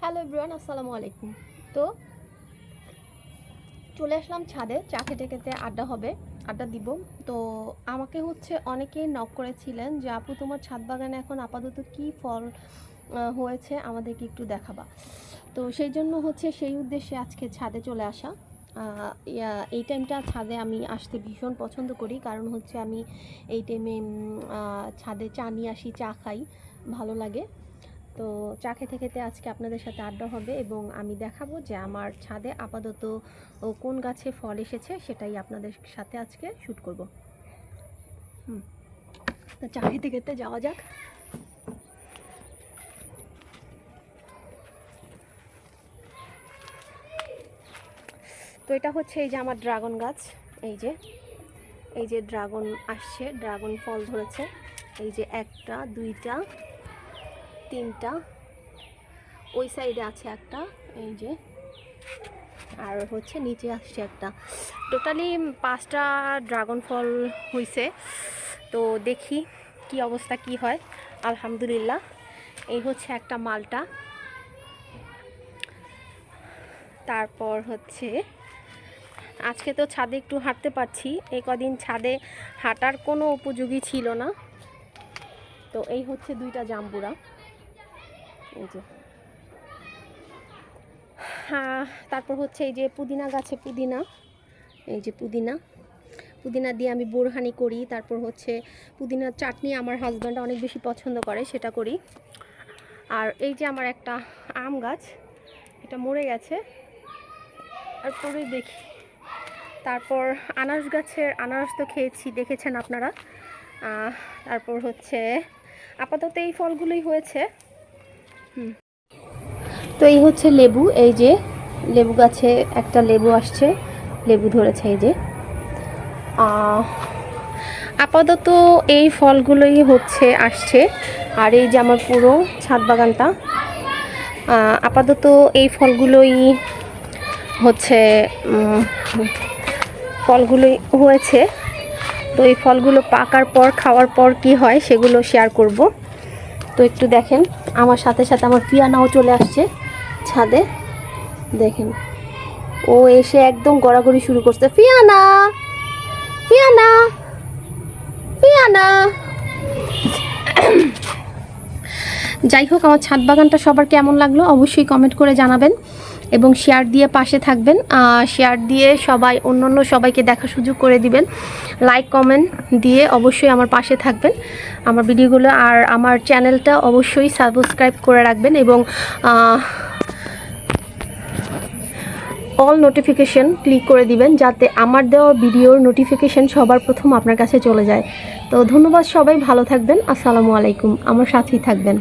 Hello everyone, আসসালামু আলাইকুম। তো চলে আসলাম ছাদে, চা খেতে খেতে আড্ডা হবে, আড্ডা দিব। তো আমাকে হচ্ছে অনেকেই নক করেছিলেন যে, আপু, তোমার ছাদ বাগানে এখন আপাতত কি ফল হয়েছে? আমাদেরকে একটু দেখাবা। তো সেই জন্য হচ্ছে সেই উদ্দেশ্যে আজকে ছাদে চলে আসা। এই টাইমটা ছাদে আমি আসতে ভীষণ পছন্দ করি। কারণ হচ্ছে আমি এই টাইমে ছাদে চা নিয়ে আসি, চা খাই, ভালো লাগে। তো চা খেতে খেতে আজকে আপনাদের সাথে আড্ডা হবে এবং আমি দেখাবো যে আমার ছাদে আপাতত কোন গাছে ফল এসেছে সেটাই আপনাদের সাথে আজকে শ্যুট করব। হুম, তো চা খেতে খেতে যাওয়া যাক। তো এটা হচ্ছে এই যে আমার ড্রাগন গাছ, এই যে এই যে ড্রাগন আসছে, ড্রাগন ফল ধরেছে। এই যে একটা, দুইটা তিনটা। ওই সাইডে আছে একটা, এই যে। আর হচ্ছে নিচে আসছে একটা। টোটালি পাঁচটা ড্রাগন ফল হয়েছে তো দেখি কি অবস্থা, কি হয়। আলহামদুলিল্লাহ, এই হচ্ছে একটা মালটা। তারপর হচ্ছে, আজকে তো ছাদে একটু হাঁটতে পারছি। এই কদিন ছাদে হাঁটার কোনো উপযোগী ছিল না। তো এই হচ্ছে দুইটা জাম্বুরা। এই যে। হ্যাঁ তারপর হচ্ছে এই যে পুদিনা গাছে পুদিনা, এই যে পুদিনা। পুদিনা দিয়ে আমি বোরহানি করি, তারপর হচ্ছে পুদিনার চাটনি আমার হাজব্যান্ড অনেক বেশি পছন্দ করে, সেটা করি। আর এই যে আমার একটা আম গাছ, এটা মরে গেছে। আর পরে দেখি। তারপর আনারস গাছের, আনারস তো খেয়েছি, দেখেছেন আপনারা? তারপর হচ্ছে আপাতত এই ফলগুলোই হয়েছে। তো এই হচ্ছে লেবু, এই যে লেবু গাছে একটা লেবু আসছে, লেবু ধরেছে এই যে। আপাতত এই ফলগুলোই হচ্ছে, আসছে। আর এই যে আমার পুরো ছাদ বাগানটা আপাতত এই ফলগুলোই হচ্ছে ফলগুলোই হয়েছে। তো এই ফলগুলো পাকার পর, খাওয়ার পর কি হয় সেগুলো শেয়ার করব। তো একটু দেখেন, আমার সাথে সাথে আমার পিয়ানাও চলে আসছে ছাদে। দেখেন, ও এসে একদম গড়াগড়ি শুরু করছে। পিয়ানা! পিয়ানা! পিয়ানা! যাই হোক, আমার ছাদ বাগানটা সবার কেমন লাগল অবশ্যই কমেন্ট করে জানাবেন। এবং শেয়ার দিয়ে পাশে থাকবেন। শেয়ার দিয়ে সবাই অন্য অন্য সবাইকে দেখা সুযোগ করে দিবেন। লাইক কমেন্ট দিয়ে অবশ্যই আমার পাশে থাকবেন। আমার ভিডিওগুলো আর আমার চ্যানেলটা অবশ্যই সাবস্ক্রাইব করে রাখবেন এবং অল নোটিফিকেশন ক্লিক করে দিবেন যাতে আমার দেওয়া ভিডিওর নোটিফিকেশন সবার প্রথম আপনার কাছে চলে যায়। তো ধন্যবাদ সবাই, ভালো থাকবেন। আসসালামু আলাইকুম। আমার সাথেই থাকবেন।